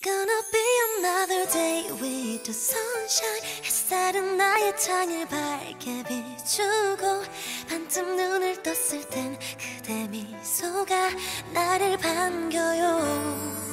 It's gonna be another day with the sunshine 햇살은 나의 창을 밝게 비추고 반쯤 눈을 떴을 땐 그대 미소가 나를 반겨요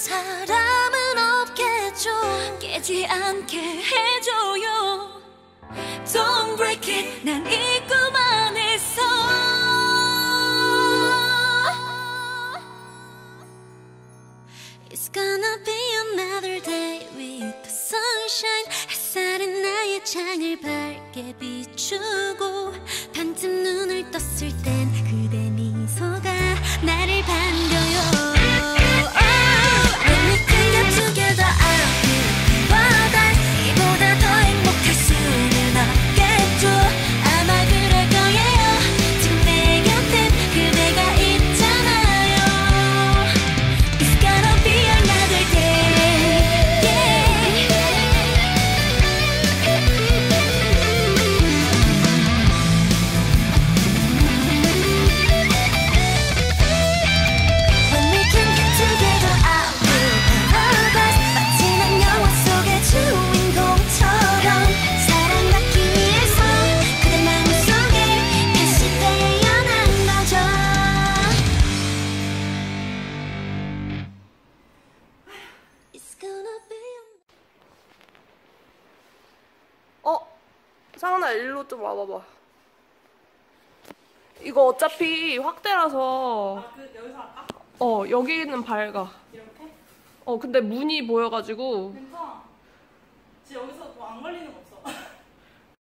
사람은 없겠죠. 깨지 않게 해줘요. Don't break it. 난 잊고만 gonna be another day with the sunshine. 햇살이 나의 창을 밝게 비추고. 반쯤 눈을 떴을 땐 그대 미소가 나를 봐 상훈아 일로 좀 와봐봐. 이거 어차피 확대라서. 아, 그, 여기서 할까? 어, 여기는 밝아. 이렇게? 어, 근데 문이 보여가지고.